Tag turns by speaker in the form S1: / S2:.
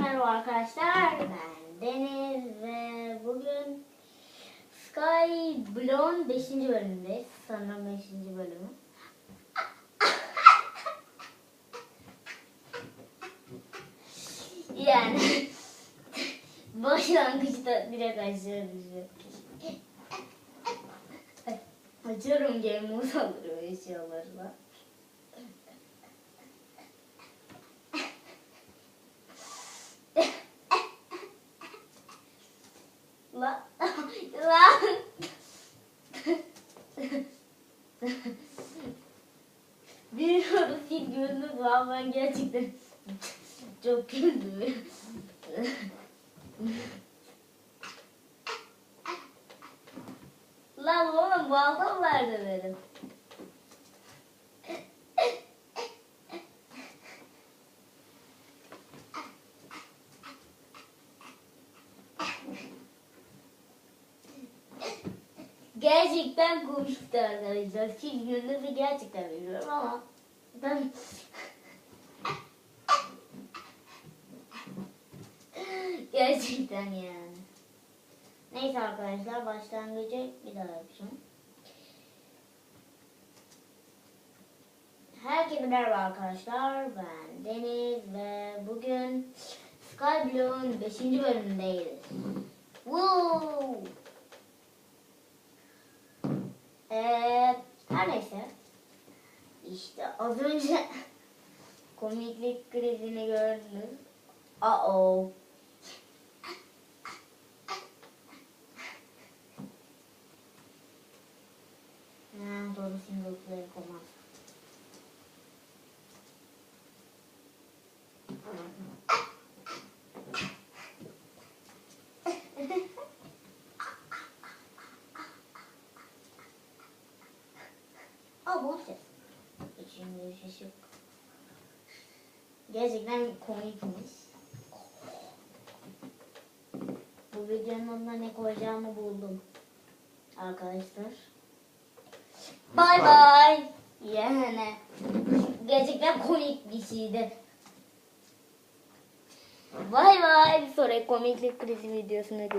S1: merhaba arkadaşlar. Ben Deniz ve bugün Sky Blown 5. bölümdeyiz. Sanırım 5. bölümü. Yani başlangıçta direkt düşüyor. Açıyorum game mode alıyor eşyalarla. La la Bilmiyorum gördünüz mü ama ben gerçekten çok güldüm. Lan oğlum balkon nerede benim? Gerçekten komikti arkadaşlar. Siz güldüğünüzü gerçekten bilmiyorum ama ben gerçekten yani. Neyse arkadaşlar başlangıcı bir daha yapacağım. Herkese merhaba arkadaşlar. Ben Deniz ve bugün Sky Blue'un 5. bölümündeyiz. Woo! Her neyse. İşte az önce komiklik krizini gördünüz. Uh-oh. Bir ses yok. Gerçekten komikmiş. Bu videonun adına ne koyacağımı buldum. Arkadaşlar. Bay bay. Yani gerçekten komik bir şeydi. Bay bay. Bir sonraki komiklik krizi videosunda görüşürüz.